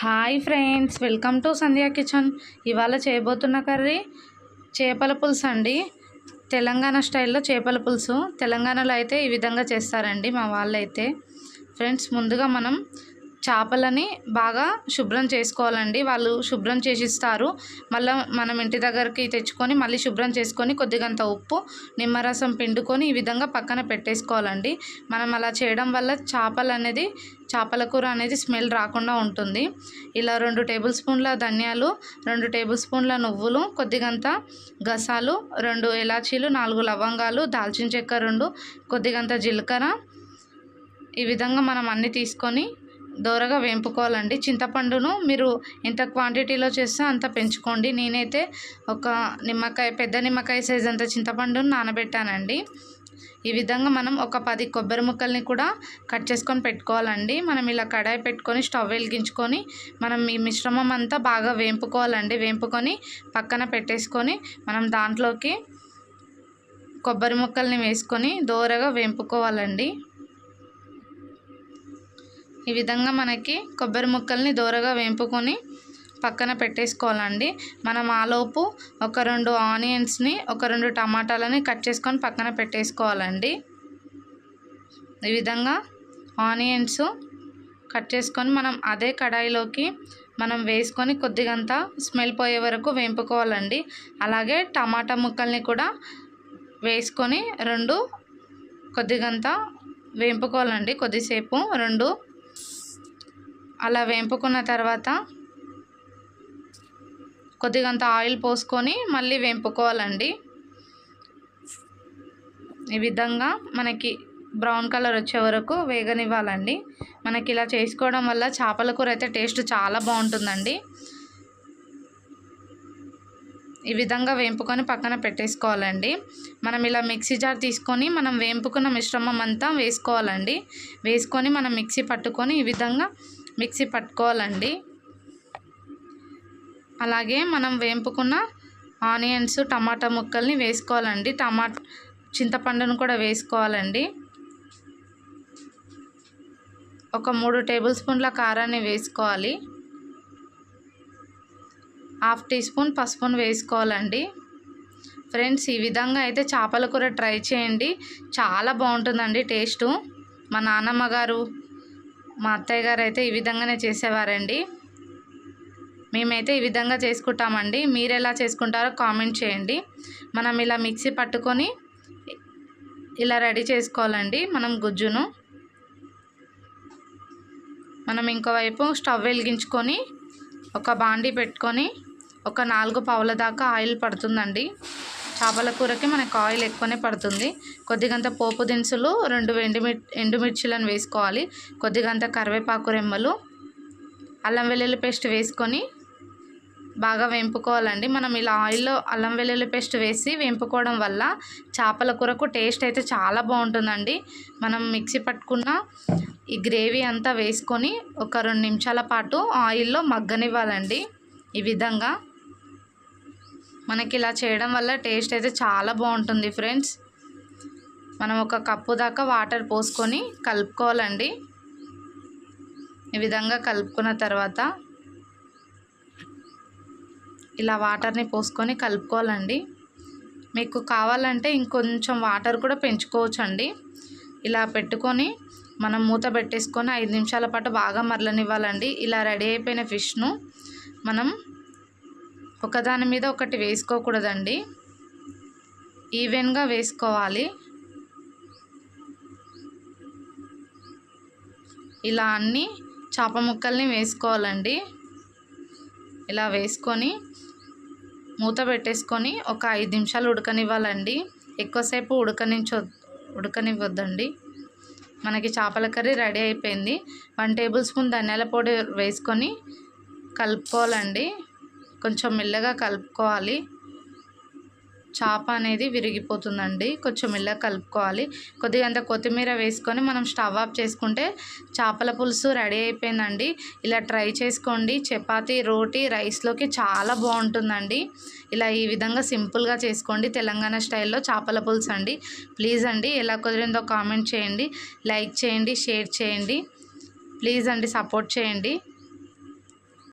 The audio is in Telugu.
Hi friends welcome to Sandhya kitchen. ఇవాళ చేయబోతున్న కర్రీ చేపల పులుసు అండి. తెలంగాణ స్టైల్లో చేపల పులుసు. తెలంగాణలో అయితే ఈ విధంగా చేస్తారండి మా వాళ్ళైతే. ఫ్రెండ్స్ ముందుగా మనం చేపలని బాగా శుభ్రం చేసుకోవాలండి. వాళ్ళు శుభ్రం చేసి ఇస్తారు మళ్ళీ మనం ఇంటి దగ్గరికి తెచ్చుకొని మళ్ళీ శుభ్రం చేసుకొని కొద్దిగంత ఉప్పు నిమ్మరసం పిండుకొని ఈ విధంగా పక్కన పెట్టేసుకోవాలండి. మనం అలా చేయడం వల్ల చేపలు అనేది చేపల కూర అనేది స్మెల్ రాకుండా ఉంటుంది. ఇలా రెండు టేబుల్ స్పూన్ల ధనియాలు రెండు టేబుల్ స్పూన్ల నువ్వులు కొద్దిగంత గసాలు రెండు ఇలాచీలు నాలుగు లవంగాలు దాల్చిన చెక్క రెండు కొద్దిగంత జీలకర్ర. ఈ విధంగా మనం అన్నీ తీసుకొని దోరగా వేంపుకోవాలండి. చింతపండును మీరు ఎంత క్వాంటిటీలో చేస్తే అంత పెంచుకోండి. నేనైతే ఒక నిమ్మకాయ పెద్ద నిమ్మకాయ సైజ్ అంత చింతపండును నానబెట్టానండి. ఈ విధంగా మనం ఒక పది కొబ్బరి ముక్కల్ని కూడా కట్ చేసుకొని పెట్టుకోవాలండి. మనం ఇలా కడాయి పెట్టుకొని స్టవ్ వెలిగించుకొని మనం ఈ మిశ్రమం అంతా బాగా వేంపుకోవాలండి. వేంపుకొని పక్కన పెట్టేసుకొని మనం దాంట్లోకి కొబ్బరి ముక్కల్ని వేసుకొని దోరగా వేంపుకోవాలండి. ఈ విధంగా మనకి కొబ్బరి ముక్కల్ని దోరగా వేంపుకొని పక్కన పెట్టేసుకోవాలండి. మనం ఆలోపు ఒక రెండు ఆనియన్స్ని ఒక రెండు టమాటాలని కట్ చేసుకొని పక్కన పెట్టేసుకోవాలండి. ఈ విధంగా ఆనియన్స్ కట్ చేసుకొని మనం అదే కడాయిలోకి మనం వేసుకొని కొద్దిగంత స్మెల్ పోయే వరకు వేంపుకోవాలండి. అలాగే టమాటా ముక్కల్ని కూడా వేసుకొని రెండు కొద్దిగంత వేంపుకోవాలండి. కొద్దిసేపు రెండు అలా వేంపుకున్న తర్వాత కొద్దిగంత ఆయిల్ పోసుకొని మళ్ళీ వేంపుకోవాలండి. ఈ విధంగా మనకి బ్రౌన్ కలర్ వచ్చే వరకు వేగనివ్వాలండి. మనకి ఇలా చేసుకోవడం వల్ల చేపల కూర అయితే టేస్ట్ చాలా బాగుంటుందండి. ఈ విధంగా వేంపుకొని పక్కన పెట్టేసుకోవాలండి. మనం ఇలా మిక్సీ జార్ తీసుకొని మనం వేంపుకున్న మిశ్రమం అంతా వేసుకోవాలండి. వేసుకొని మనం మిక్సీ పట్టుకొని ఈ విధంగా మిక్సీ పట్టుకోవాలండి. అలాగే మనం వేంపుకున్న ఆనియన్స్ టమాటా ముక్కల్ని వేసుకోవాలండి. టమాటా చింతపండును కూడా వేసుకోవాలండి. ఒక మూడు టేబుల్ స్పూన్ల కారాన్ని వేసుకోవాలి. హాఫ్ టీ స్పూన్ పసుపును వేసుకోవాలండి. ఫ్రెండ్స్ ఈ విధంగా అయితే చేపల కూర ట్రై చేయండి. చాలా బాగుంటుందండి టేస్టు. మా నాన్నమ్మ గారు మా అత్తయ్య గారు అయితే ఈ విధంగానే చేసేవారండి. మేమైతే ఈ విధంగా చేసుకుంటామండి. మీరు ఎలా చేసుకుంటారో కామెంట్ చేయండి. మనం ఇలా మిక్సీ పట్టుకొని ఇలా రెడీ చేసుకోవాలండి మనం గుజ్జును. మనం ఇంకోవైపు స్టవ్ వెలిగించుకొని ఒక బాండీ పెట్టుకొని ఒక నాలుగు పావుల దాకా ఆయిల్ పడుతుందండి. చేపల కూరకి మనకు ఆయిల్ ఎక్కువనే పడుతుంది. కొద్దిగంత పోపు దినుసులు రెండు ఎండుమిర్ ఎండుమిర్చిలను వేసుకోవాలి. కొద్దిగంత కరివేపాకు రెమ్మలు అల్లం వెల్లుల్లి పేస్ట్ వేసుకొని బాగా వేంపుకోవాలండి. మనం ఇలా ఆయిల్లో అల్లం వెల్లుల్లి పేస్ట్ వేసి వేంపుకోవడం వల్ల చేపల కూరకు టేస్ట్ అయితే చాలా బాగుంటుందండి. మనం మిక్సీ పట్టుకున్న ఈ గ్రేవీ అంతా వేసుకొని ఒక రెండు నిమిషాల పాటు ఆయిల్లో మగ్గనివ్వాలండి. ఈ విధంగా మనకి ఇలా చేయడం వల్ల టేస్ట్ అయితే చాలా బాగుంటుంది ఫ్రెండ్స్. మనం ఒక కప్పు దాకా వాటర్ పోసుకొని కలుపుకోవాలండి. ఈ విధంగా కలుపుకున్న తర్వాత ఇలా వాటర్ని పోసుకొని కలుపుకోవాలండి. మీకు కావాలంటే ఇంకొంచెం వాటర్ కూడా పెంచుకోవచ్చు అండి ఇలా పెట్టుకొని మనం మూత పెట్టేసుకొని ఐదు నిమిషాల పాటు బాగా మరలనివ్వాలండి. ఇలా రెడీ అయిపోయిన ఫిష్ను మనం ఒకదాని మీద ఒకటి వేసుకోకూడదండి. ఈవెన్గా వేసుకోవాలి. ఇలా అన్ని చేప ముక్కల్ని వేసుకోవాలండి. ఇలా వేసుకొని మూత పెట్టేసుకొని ఒక ఐదు నిమిషాలు ఉడకనివ్వాలండి. ఎక్కువసేపు ఉడకనించ ఉడకనివ్వద్దండి. మనకి చేపల కర్రీ రెడీ అయిపోయింది. వన్ టేబుల్ స్పూన్ ధనియాల పొడి వేసుకొని కలుపుకోవాలండి. కొంచెం మెల్లగా కలుపుకోవాలి. చేప అనేది విరిగిపోతుందండి. కొంచెం మెల్లగా కలుపుకోవాలి. కొద్దిగా అంత కొత్తిమీర వేసుకొని మనం స్టవ్ ఆఫ్ చేసుకుంటే చేపల పులుసు రెడీ అయిపోయిందండి. ఇలా ట్రై చేసుకోండి. చపాతి రోటీ రైస్లోకి చాలా బాగుంటుందండి. ఇలా ఈ విధంగా సింపుల్గా చేసుకోండి. తెలంగాణ స్టైల్లో చేపల పులుసు అండి. ప్లీజ్ అండి ఎలా కుదిరిందో కామెంట్ చేయండి. లైక్ చేయండి షేర్ చేయండి. ప్లీజ్ అండి సపోర్ట్ చేయండి.